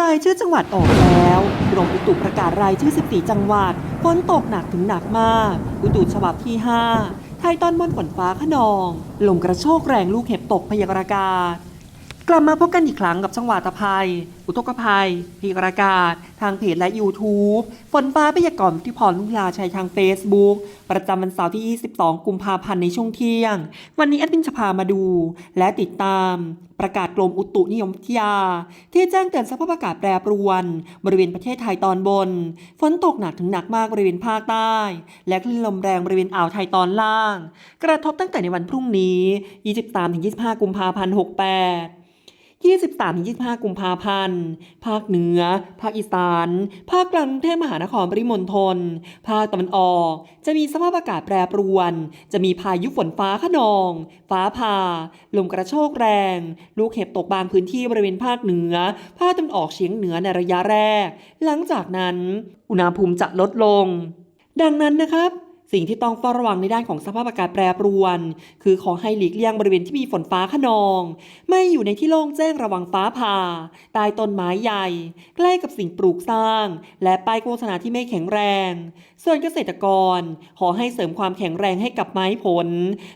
รายชื่อจังหวัดออกแล้วกรมอุตุประกาศรายชื่อ 14 จังหวัดฝนตกหนักถึงหนักมาก อุตุฉบับที่ 5 ไทยตอนบนฝนฟ้าขนอง ลมกระโชกแรงลูกเห็บตกพยากรณ์อากาศ กลับมาพบกันอีกครั้งกับจังหวัดตภัย อุทกภัยพยากรากาศ ทางเพจและ YouTube ฝนฟ้าพยากรณ์ที่พรลุงลาชัยทาง Facebook ประจำวันเสาร์ที่ 22 กุมภาพันธ์ในช่วงเที่ยง วันนี้แอดมินจะพามาดู และติดตามประกาศกรมอุตุนิยมวิทยา ที่แจ้งเตือนสภาพอากาศแปรปรวน บริเวณประเทศไทยตอนบน ฝนตกหนักถึงหนักมากบริเวณภาคใต้ และคลื่นลมแรงบริเวณอ่าวไทยตอนล่าง กระทบตั้งแต่ในวันพรุ่งนี้ 23-25 กุมภาพันธ์ 68 23-25 กุมภาพันธ์ ภาคเหนือ ภาคอีสาน ภาคกลางกรุงเทพมหานครปริมณฑล ภาคตะวันออก จะมีสภาพอากาศแปรปรวน จะมีพายุฝนฟ้าขนอง ฟ้าผ่า ลมกระโชกแรง ลูกเห็บตกบางพื้นที่บริเวณภาคเหนือ ภาคตะวันออกเฉียงเหนือในระยะแรก หลังจากนั้น อุณหภูมิจะลดลง ดังนั้นนะครับ สิ่งที่ต้องเฝ้าระวังในด้านของสภาพอากาศแปรปรวน คือขอให้หลีกเลี่ยงบริเวณที่มีฝนฟ้าขนอง ไม่อยู่ในที่โล่งแจ้งระวังฟ้าผ่าใต้ต้นไม้ใหญ่ ใกล้กับสิ่งปลูกสร้าง และป้ายโฆษณาที่ไม่แข็งแรง ส่วนเกษตรกร ขอให้เสริมความแข็งแรงให้กับไม้ผล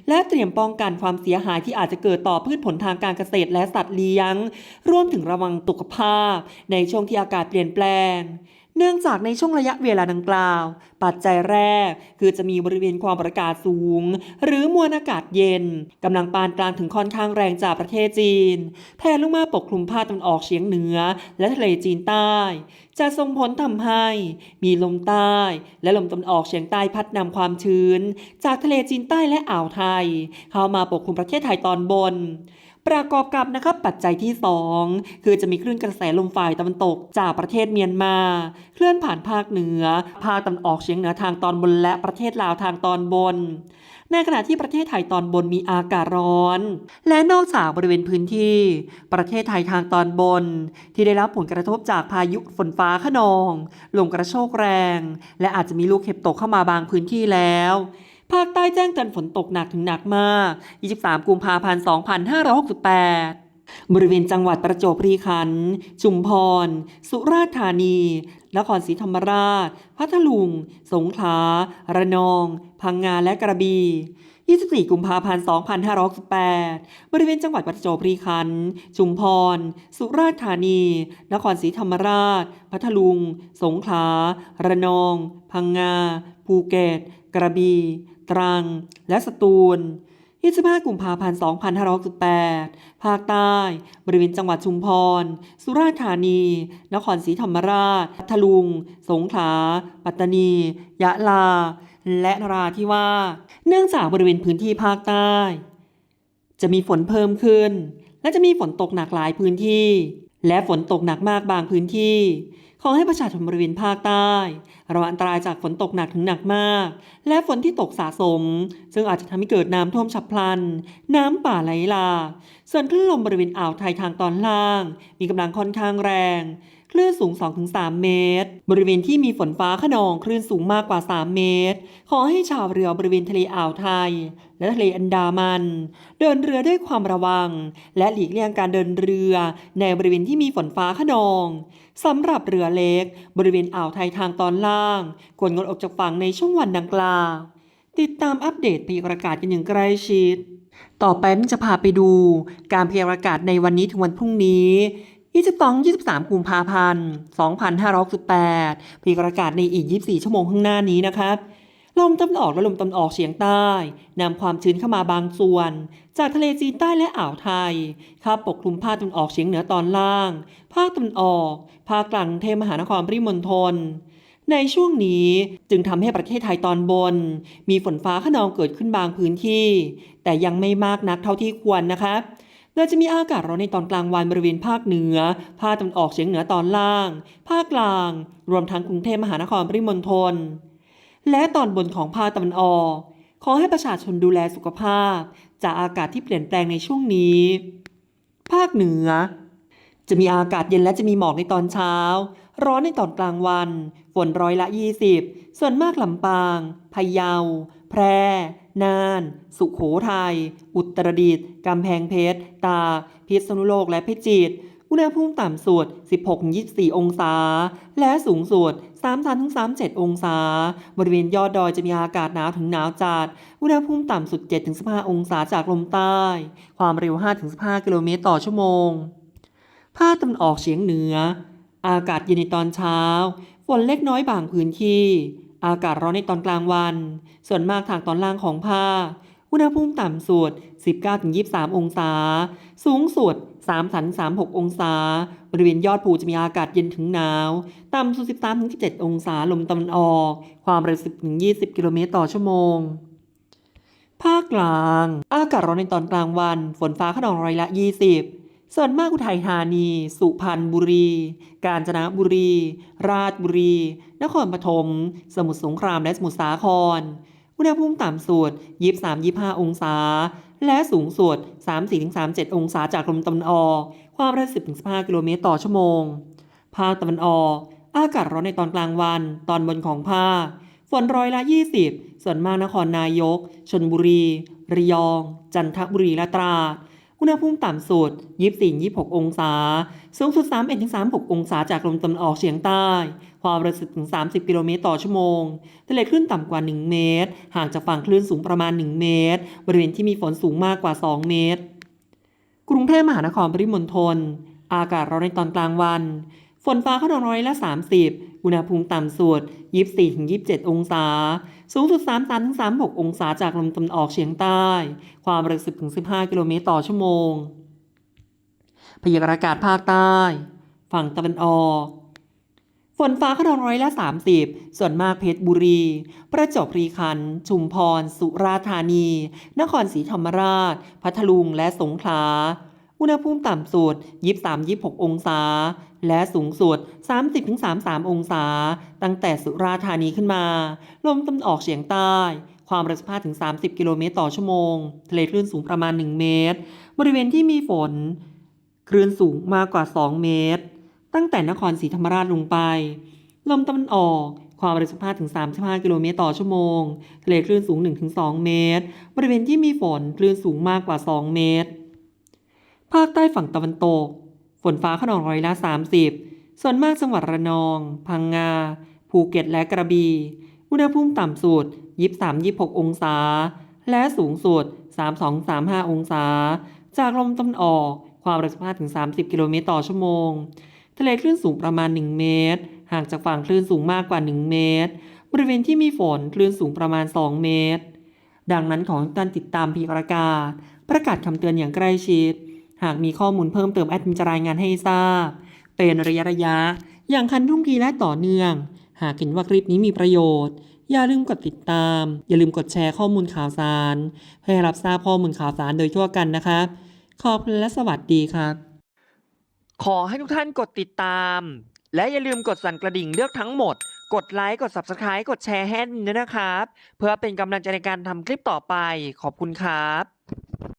และเตรียมป้องกันความเสียหายที่อาจจะเกิดต่อพืชผลทางการเกษตรและสัตว์เลี้ยง รวมถึงระวังสุขภาพ ในช่วงที่อากาศเปลี่ยนแปลง เนื่องจากในช่วงระยะเวลาดังกล่าว ปัจจัยแรก คือจะมีบริเวณความกดอากาศสูง หรือมวลอากาศเย็นกำลังปานกลางถึงค่อนข้างแรงจากประเทศจีนแผ่ลงมาปกคลุมภาคตะวันออกเฉียงเหนือ และทะเลจีนใต้ จะส่งผลทำให้ มีลมใต้ และลมตะวันออกเฉียงใต้พัดนำความชื้น จากทะเลจีนใต้และอ่าวไทย เข้ามาปกคลุมประเทศไทยตอนบน ประกอบกับนะครับปัจจัยที่ 2 คือจะมีคลื่นกระแสลมฝ่ายตะวันตกจากประเทศเมียนมา เคลื่อนผ่านภาคเหนือ ภาคตะวันออกเฉียงเหนือทางตอนบนและประเทศลาวทางตอนบน ในขณะที่ประเทศไทยตอนบนมีอากาศร้อน และนอกจากบริเวณพื้นที่ ประเทศไทยทางตอนบน ที่ได้รับผลกระทบจากพายุฝนฟ้าขนอง ลมกระโชกแรง และอาจจะมีลูกเห็บตกเข้ามาบางพื้นที่แล้ว ภาคใต้แจ้งเตือนฝนตกหนักถึงหนักมาก 23 กุมภาพันธ์ 2568บริเวณจังหวัดประจวบคีรีขันธ์ชุมพร สุราษฎร์ธานี นครศรีธรรมราช พัทลุง สงขลา ระนอง พังงา และกระบี่24 กุมภาพันธ์ 2568 บริเวณจังหวัดประจวบคีรีขันธ์ชุมพร สุราษฎร์ธานี นครศรีธรรมราช พัทลุง สงขลา ระนอง พังงา ภูเก็ต กระบี่ ตรัง และสตูล 25 กุมภาพันธ์ 2568 ภาคใต้ บริเวณจังหวัดชุมพร สุราษฎร์ธานี นครศรีธรรมราชพัทลุง สงขลา ปัตตานี ยะลา และนราธิวาส เนื่องจากบริเวณพื้นที่ภาคใต้ จะมีฝนเพิ่มขึ้น และจะมีฝนตกหนักหลายพื้นที่ และฝนตกหนักมากบางพื้นที่ ขอให้ประชาชนบริเวณภาคใต้ระวังอันตรายจากฝนตกหนักถึงหนักมาก และฝนที่ตกสะสม ซึ่งอาจจะทำให้เกิดน้ำท่วมฉับพลัน น้ำป่าไหลหลากส่วนคลื่นลมบริเวณอ่าวไทยทางตอนล่าง มีกำลังค่อนข้างแรง คลื่นสูง 2-3 เมตร บริเวณที่มีฝนฟ้าขนองคลื่นสูงมากกว่า 3 เมตร ขอให้ชาวเรือบริเวณทะเลอ่าวไทย และทะเลอันดามัน เดินเรือด้วยความระวัง และหลีกเลี่ยงการเดินเรือในบริเวณที่มีฝนฟ้าขนองสำหรับเรือเล็ก บริเวณอ่าวไทยทางตอนล่างควรงดออกจากฝั่งในช่วงวันดังกล่าวติดตามอัปเดตพยากรณ์อากาศกันอย่างใกล้ชิด ต่อไปมันจะพาไปดู การพยากรณ์อากาศในวันนี้ถึงวันพรุ่งนี้ 22-23 กุมภาพันธ์ 2568พยากรณ์อากาศในอีก 24 ชั่วโมงข้างหน้านี้นะครับลมตะวันออกและลมตะวันออกเฉียงใต้นำความชื้นเข้ามาบางส่วน จากทะเลจีนใต้และอ่าวไทยเข้าปกคลุมภาคตะวันออกเฉียงเหนือตอนล่าง ภาคตะวันออก ภาคกลางเทมหานครปริมณฑลในช่วงนี้จึงทำให้ประเทศไทยตอนบน มีฝนฟ้าขนองเกิดขึ้นบางพื้นที่ แต่ยังไม่มากนักเท่าที่ควรนะคะ โดยจะมีอากาศร้อนในตอนกลางวันบริเวณภาคเหนือ ภาคตะวันออกเฉียงเหนือตอนล่าง ภาคกลาง รวมทั้งกรุงเทพมหานครปริมณฑล และตอนบนของภาคตะวันออก ขอให้ประชาชนดูแลสุขภาพ จากอากาศที่เปลี่ยนแปลงในช่วงนี้ ภาคเหนือ จะมีอากาศเย็นและจะมีหมอกในตอนเช้า ร้อนในตอนกลางวัน ฝนร้อยละ 20 ส่วนมากลำปาง พะเยา แพร่ น่าน สุขโขทัย อุตรดิตถ์กำแพงเพชร ตา พิษณุโลกและพิจิตรอุณหภูมิต่ำสุด 16-24 องศา และสูงสุด 3-37 องศา บริเวณยอดดอยจะมีอากาศหนาวถึงหนาวจัด อุณหภูมิต่ำสุด 7-15 องศาจากลมใต้ ความเร็ว 5-15 กิโลเมตรต่อชั่วโมง ภาคตะวันออกเฉียงเหนือ อากาศเย็นในตอนเช้า ฝนเล็กน้อยบางพื้นที่ อากาศร้อนในตอนกลางวัน ส่วนมากทางตอนล่างของภาค อุณหภูมิต่ำสุด 19-23 องศา สูงสุด3-36 องศา บริเวณยอดภูจะมีอากาศเย็นถึงหนาว ต่ำสุด 13-17 องศา ลมตะวันออก ความเร็ว 10-20 กิโลเมตรต่อชั่วโมงภาคกลาง อากาศร้อนในตอนกลางวัน ฝนฟ้าขนองร้อยละ 20 ส่วนมากอุทัยธานี สุพรรณบุรี กาญจนบุรี ราชบุรี นครปฐม สมุทรสงครามและสมุทรสาคร อุณหภูมิต่ำสุด 23-25 องศา และสูงสุด 34-37 องศาจากลมตะวันออก ความเร็ว10-15 กิโลเมตรต่อชั่วโมง ภาคตะวันออก อากาศร้อนในตอนกลางวัน ตอนบนของภาค ฝนร้อยละ 20 ส่วนมากนครนายก ชนบุรี ระยอง จันทบุรี และตราด อุณหภูมิต่ำสุด 24-26 องศา สูงสุด 31-36 องศาจากลมตะวันออกเฉียงใต้ ความเร็ว10-30 กิโลเมตรต่อชั่วโมงทะเลคลื่นต่ำกว่า 1 เมตร ห่างจากฝั่งคลื่นสูงประมาณ 1 เมตร บริเวณที่มีฝนสูงมากกว่า 2 เมตร กรุงเทพมหานครปริมณฑล อากาศร้อนในตอนกลางวัน ฝนฟ้าขนองร้อยละ 30 อุณหภูมิต่ำสุด 24-27 องศา สูงสุด 33-36 องศาจากลมตะวันออกเฉียงใต้ ความเร็ว10-15 กิโลเมตรต่อชั่วโมง พยากรณ์อากาศภาคใต้ ฝั่งตะวันออก ฝนฟ้าขนองร้อยละ 30 ส่วนมากเพชรบุรี ประจวบคีรีขันธ์ ชุมพร สุราษฎร์ธานี นครศรีธรรมราช พัทลุง และสงขลา อุณหภูมิต่ำสุด 23-26 องศา และสูงสุด 30-33 องศา ตั้งแต่สุราษฎร์ธานีขึ้นมา ลมตะวันออกเฉียงใต้ ความเร็ว15-30 กิโลเมตรต่อชั่วโมง ทะเลคลื่นสูงประมาณ 1 เมตร บริเวณที่มีฝน คลื่นสูงมากกว่า 2 เมตร ตั้งแต่นครศรีธรรมราชลงไป ลมตะวันออกความเร็ว15-35 กิโลเมตรต่อชั่วโมง ทะเลคลื่นสูง 1-2 เมตร บริเวณที่มีฝนคลื่นสูงมากกว่า 2 เมตร ภาคใต้ฝั่งตะวันตก ฝนฟ้าขนองร้อยละ 30 ส่วนมากจังหวัดระนอง พังงา ภูเก็ตและกระบี่ อุณหภูมิต่ำสุด 23-26 องศา และสูงสุด 32-35 องศา จากลมตะวันออก ความเร็ว15-30 กิโลเมตรต่อชั่วโมง ทะเลคลื่นสูงประมาณ 1 เมตร ห่างจากฝั่งคลื่นสูงมากกว่า 1 เมตร บริเวณที่มีฝนคลื่นสูงประมาณ 2 เมตร ดังนั้นขอให้ท่านติดตามพยากรณ์อากาศประกาศคำเตือนอย่างใกล้ชิด หากมีข้อมูลเพิ่มเติมแอดมินจะรายงานให้ทราบ เป็นระยะระยะ อย่างคันทุ่งทีและต่อเนื่อง หากเห็นว่าคลิปนี้มีประโยชน์ อย่าลืมกดติดตาม อย่าลืมกดแชร์ข้อมูลข่าวสาร เพื่อรับทราบข้อมูลข่าวสารโดยทั่วกันนะครับขอบคุณและสวัสดีครับ ขอให้ทุกท่านกดติดตาม และอย่าลืมกดสั่นกระดิ่งเลือกทั้งหมด กดไลค์ กด Subscribe กดแชร์ให้ด้วยนะครับ เพื่อเป็นกำลังใจในการทำคลิปต่อไป ขอบคุณครับ